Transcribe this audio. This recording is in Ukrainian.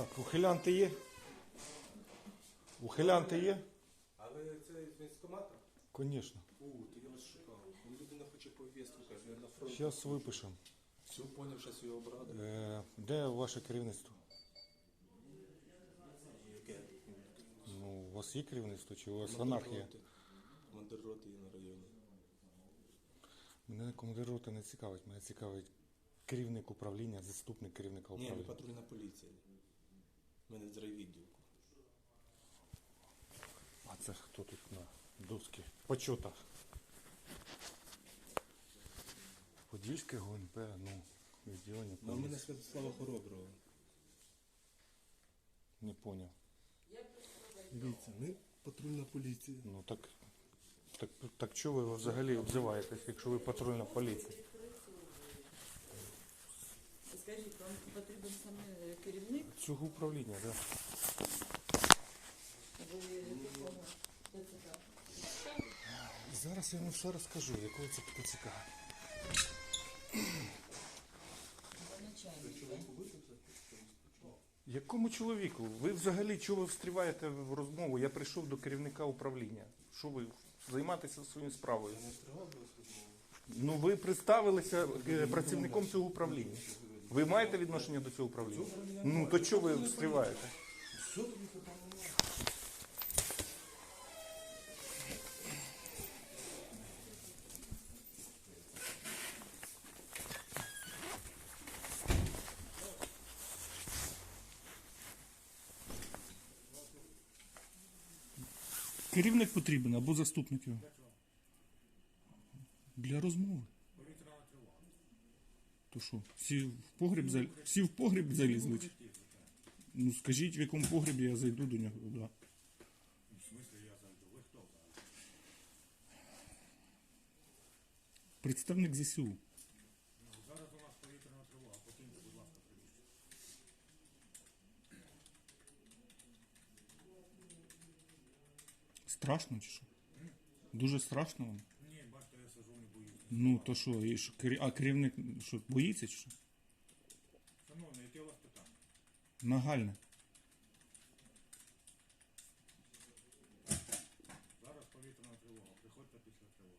Так, ухилянти є? Ухилянти є? А ви це з військкомата? Звісно. У, то я вас шукав. Людина хоче повістку, каже, я на фронт. Зараз випишемо. Все, поняв, що свою обраду. Е, де ваше керівництво? Яке? Ну, у вас є керівництво чи у вас анархія? роти. Командир роти є на районі. Мене командир роти не цікавить, мене цікавить керівник управління, заступник керівника Ні, управління. патрульна поліція. Ми не з райвідділку. А це хто тут на доски? Почота. Подільське ГУНП, ну, відділення Ну, на поліції. Святослава Хороброго. Не поняв. Дивіться, ми патрульна поліція. Ну так, так, так чого ви взагалі обзиваєтесь, якщо ви патрульна поліція? Скажіть, вам потрібен саме керівник? Цього управління, так. Ви якого ТЦК? Зараз я вам все розкажу, якого це ТЦК. Ви начальник. Якому чоловіку? Ви взагалі чого ви встріваєте в розмову? Я прийшов до керівника управління. Що ви займатися своєю справою? Ну ви представилися е, працівником цього управління. Ви маєте відношення до цього управління? Ну то чого ви встріваєте? Керівник потрібен або заступник його. Для розмови. То що, всі в погріб зал... всі в погріб залізли? Ну скажіть, в якому погребі я зайду до нього. Да. Представник ЗСУ. Страшно чи що? Дуже страшно вам? Ну то що, і що а керівник що, боїться чи що? Шановний, яке у вас питання? Нагальне. Зараз повітряна тривога. Приходьте після тривоги.